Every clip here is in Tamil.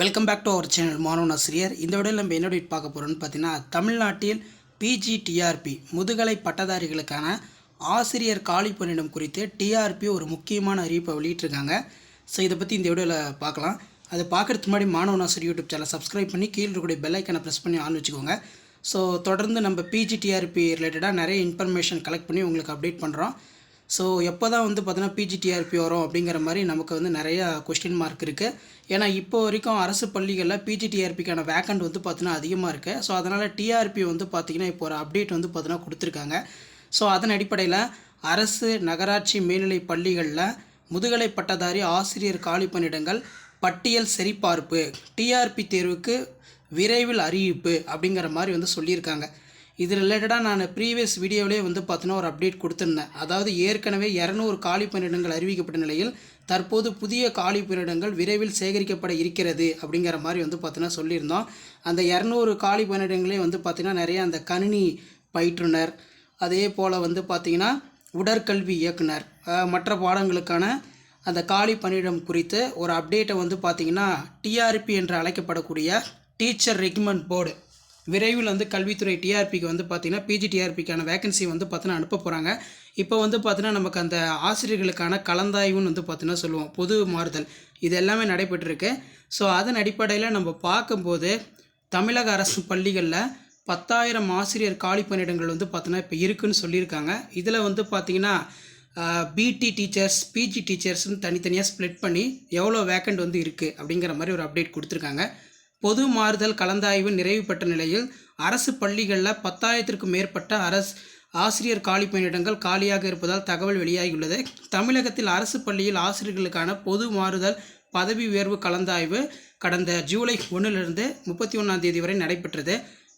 Welcome back to our channel மாணவன் ஆசிரியர் இந்த விடையில் நம்ம என்ன பார்க்க போகிறோம்னு பார்த்தீங்கன்னா தமிழ்நாட்டில் பிஜிடிஆர்பி முதுகலை பட்டதாரிகளுக்கான ஆசிரியர் காலி பணியிடம் குறித்து டிஆர்பி ஒரு முக்கியமான அறிவிப்பை வெளியிட்டிருக்காங்க. ஸோ இதை பற்றி இந்த வீடியோவில் பார்க்கலாம். அதை பார்க்குறதுக்கு முன்னாடி மாணவன் ஆசிரியர் யூடியூப் சேனல் சப்ஸ்கிரைப் பண்ணி கீழே இருக்கக்கூடிய பெல்லைக்கனை ப்ரெஸ் பண்ணி ஆன் வச்சுக்கோங்க. ஸோ தொடர்ந்து நம்ம பிஜிடிஆர்பி ரிலேட்டடாக நிறைய இன்ஃபர்மேஷன் கலெக்ட் பண்ணி உங்களுக்கு அப்டேட் பண்ணுறோம் ஸோ எப்போ தான் வந்து பார்த்தீங்கன்னா பிஜிடிஆர்பி வரும் அப்படிங்கிற மாதிரி நமக்கு வந்து நிறையா கொஸ்டின் மார்க் இருக்குது ஏன்னா இப்போ வரைக்கும் அரசு பள்ளிகளில் பிஜிடிஆர்பிக்கான வேக்கண்ட் வந்து பார்த்தீங்கன்னா அதிகமாக இருக்குது ஸோ அதனால் டிஆர்பி வந்து பார்த்திங்கன்னா இப்போ ஒரு அப்டேட் வந்து பார்த்தீங்கன்னா கொடுத்துருக்காங்க. ஸோ அதன் அடிப்படையில் அரசு நகராட்சி மேல்நிலை பள்ளிகளில் முதுகலை பட்டதாரி ஆசிரியர் காலி பணியிடங்கள் பட்டியல் சரிபார்ப்பு டிஆர்பி தேர்வுக்கு விரைவில் அறிவிப்பு அப்படிங்கிற மாதிரி வந்து சொல்லியிருக்காங்க. இது ரிலேட்டடாக நான் ப்ரீவியஸ் வீடியோவிலே வந்து பார்த்தீங்கன்னா ஒரு அப்டேட் கொடுத்துருந்தேன். அதாவது ஏற்கனவே இரநூறு காலி பணியிடங்கள் அறிவிக்கப்பட்ட நிலையில் தற்போது புதிய காலி பணியிடங்கள் விரைவில் சேகரிக்கப்பட இருக்கிறது அப்படிங்கிற மாதிரி வந்து பார்த்தீங்கன்னா சொல்லியிருந்தோம். அந்த இரநூறு காலி பணியிடங்களே வந்து பார்த்திங்கன்னா நிறைய அந்த கணினி பயிற்றுனர் அதே போல் வந்து பார்த்திங்கன்னா உடற்கல்வி இயக்குனர் மற்ற பாடங்களுக்கான அந்த காலி பணியிடம் குறித்து ஒரு அப்டேட்டை வந்து பார்த்திங்கன்னா டிஆர்பி என்று அழைக்கப்படக்கூடிய டீச்சர் ரெக்மெண்ட் போர்டு விரைவில் வந்து கல்வித்துறை டிஆர்பிக்கு வந்து பார்த்திங்கன்னா பிஜிடிஆர்பிக்கான வேகன்சி வந்து பார்த்தீங்கன்னா அனுப்ப போகிறாங்க இப்போ வந்து பார்த்தீங்கன்னா நமக்கு அந்த ஆசிரியர்களுக்கான கலந்தாய்வுன்னு வந்து பார்த்தீங்கன்னா சொல்லுவோம். பொது மாறுதல். இது எல்லாமே நடைபெற்றிருக்கு. ஸோ அதன் அடிப்படையில் நம்ம பார்க்கும்போது தமிழக அரசு பள்ளிகளில் பத்தாயிரம் ஆசிரியர் காலி பணியிடங்கள் வந்து பார்த்தீங்கன்னா இப்போ இருக்குன்னு சொல்லியிருக்காங்க. இதில் வந்து பார்த்திங்கன்னா பிடி டீச்சர்ஸ் பிஜி டீச்சர்ஸ்னு தனித்தனியாக ஸ்ப்ளிட் பண்ணி எவ்வளோ வேக்கண்ட் வந்து இருக்குது அப்படிங்கிற மாதிரி ஒரு அப்டேட் கொடுத்துருக்காங்க. பொது மாறுதல் கலந்தாய்வு நிறைவு பெற்ற நிலையில் அரசு பள்ளிகளில் பத்தாயிரத்திற்கும் மேற்பட்ட அரசு ஆசிரியர் காலி பணியிடங்கள் காலியாக இருப்பதால் தகவல் வெளியாகியுள்ளது. தமிழகத்தில் அரசு பள்ளியில் ஆசிரியர்களுக்கான பொது மாறுதல் பதவி உயர்வு கலந்தாய்வு கடந்த ஜூலை ஒன்றிலிருந்து முப்பத்தி ஒன்றாம் தேதி வரை நடைபெற்றது.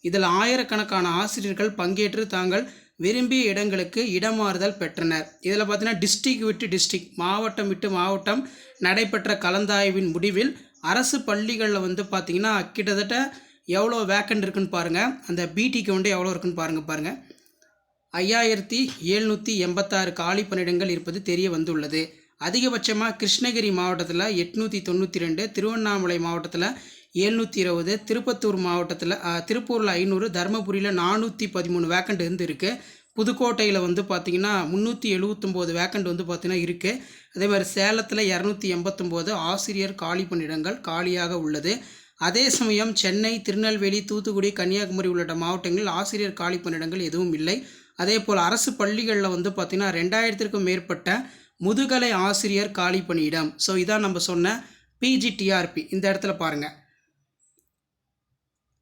இதில் ஆயிரக்கணக்கான ஆசிரியர்கள் பங்கேற்று தாங்கள் விரும்பிய இடங்களுக்கு இடமாறுதல் பெற்றனர். இதில் பார்த்தீங்கன்னா டிஸ்ட்ரிக்ட் விட்டு டிஸ்ட்ரிக்ட் மாவட்டம் விட்டு மாவட்டம் நடைபெற்ற கலந்தாய்வின் முடிவில் அரசு பள்ளிகளில் வந்து பார்த்திங்கன்னா கிட்டத்தட்ட எவ்வளோ வேக்கண்ட் இருக்குன்னு பாருங்கள் அந்த பிடிக்கு வந்து எவ்வளோ இருக்குன்னு பாருங்கள் பாருங்கள் ஐயாயிரத்தி எழுநூற்றி எண்பத்தாறு காலி பணியிடங்கள் இருப்பது தெரிய வந்துள்ளது. அதிகபட்சமாக கிருஷ்ணகிரி மாவட்டத்தில் எட்நூற்றி தொண்ணூற்றி ரெண்டு திருவண்ணாமலை மாவட்டத்தில் எழுநூற்றி இருபது திருப்பத்தூர் மாவட்டத்தில் திருப்பூரில் ஐநூறு தருமபுரியில் நானூற்றி பதிமூணு வேக்கண்ட் இருந்து இருக்குது புதுக்கோட்டையில் வந்து பார்த்திங்கன்னா முந்நூற்றி எழுபத்தொம்போது வேக்கண்ட் வந்து பார்த்திங்கன்னா இருக்குது அதே மாதிரி சேலத்தில் இரநூத்தி எண்பத்தொம்போது ஆசிரியர் காலி பணியிடங்கள் காலியாக உள்ளது. அதே சமயம் சென்னை திருநெல்வேலி தூத்துக்குடி கன்னியாகுமரி உள்ளிட்ட மாவட்டங்களில் ஆசிரியர் காலி பணியிடங்கள் எதுவும் இல்லை. அதே போல் அரசு பள்ளிகளில் வந்து பார்த்திங்கன்னா ரெண்டாயிரத்திற்கும் மேற்பட்ட முதுகலை ஆசிரியர் காலி பணியிடம். ஸோ இதான் நம்ம சொன்ன பிஜிடிஆர்பி இந்த இடத்துல பாருங்கள்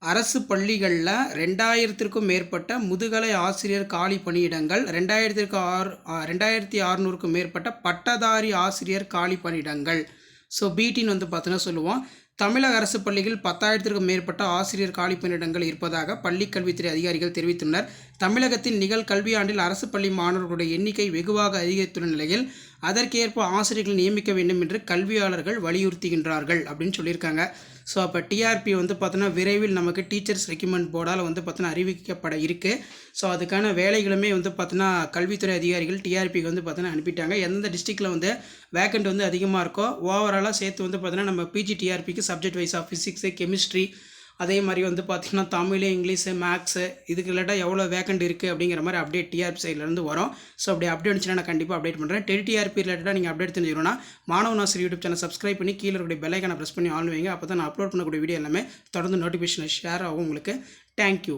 அரசு பள்ளிகளில் ரெண்டாயிரத்திற்கும் மேற்பட்ட முதுகலை ஆசிரியர் காலி பணியிடங்கள் ரெண்டாயிரத்திற்கு ஆறு ரெண்டாயிரத்தி அறநூறுக்கும் மேற்பட்ட பட்டதாரி ஆசிரியர் காலி பணியிடங்கள். ஸோ பிடின்னு வந்து பார்த்தோன்னா சொல்லுவோம். தமிழக அரசு பள்ளிகளில் பத்தாயிரத்திற்கும் மேற்பட்ட ஆசிரியர் காலி பணியிடங்கள் இருப்பதாக பள்ளிக்கல்வித்துறை அதிகாரிகள் தெரிவித்துள்ளனர். தமிழகத்தில் நிகழ் கல்வியாண்டில் அரசு பள்ளி மாணவர்களுடைய எண்ணிக்கை வெகுவாக அதிகரித்துள்ள நிலையில் அதற்கேற்ப ஆசிரியர்கள் நியமிக்க வேண்டும் என்று கல்வியாளர்கள் வலியுறுத்துகின்றார்கள் அப்படின்னு சொல்லியிருக்காங்க. ஸோ அப்போ டிஆர்பி வந்து பார்த்தோன்னா விரைவில் நமக்கு டீச்சர்ஸ் ரெக்கமெண்ட் போர்டால் வந்து பார்த்தோன்னா அறிவிக்கப்பட இருக்குது ஸோ அதுக்கான வேலைகளுமே வந்து பார்த்தோன்னா கல்வித்துறை அதிகாரிகள் டிஆர்பிக்கு வந்து பார்த்தோன்னா அனுப்பிட்டாங்க. எந்தெந்த டிஸ்ட்ரிக்டில் வந்து வேக்கண்ட் வந்து அதிகமாக இருக்கோ ஓவராலாக சேர்த்து வந்து பார்த்தோன்னா நம்ம பிஜி டிஆர்பிக்கு சப்ஜெக்ட் வைஸாக ஃபிசிக்ஸு கெமிஸ்ட்ரி அதே மாதிரி வந்து பார்த்திங்கன்னா தமிழ் இங்கிலீஷு மேக்ஸு இதுக்கு ரிலேட்டாக எவ்வளோ வேக்கண்ட் இருக்குது அப்படிங்கிற மாதிரி அப்டேட் டிஆர்பி சைட்லேருந்து வரும். ஸோ அப்படி அப்டேட் வந்துச்சுன்னா நான் கண்டிப்பாக அப்டேட் பண்ணுறேன் டெல் டிஆர்பி ரிலேட்டடாக நீங்கள் அப்டேட் தெரிஞ்சுக்கணும்னா மாணவ நாசர் யூடியூப் சேனல் சப்ஸ்கிரைப் பண்ணி கீழே இருக்கக்கூடிய பெல்லைக்கான ப்ரெஸ் பண்ணி ஆன் வைங்க. அப்போ தான் நான் அப்லோட் பண்ணக்கூடிய வீடியோ எல்லாமே தொடர்ந்து நோட்டிஃபிகேஷன் ஷேர் ஆகும் உங்களுக்கு. தேங்க்யூ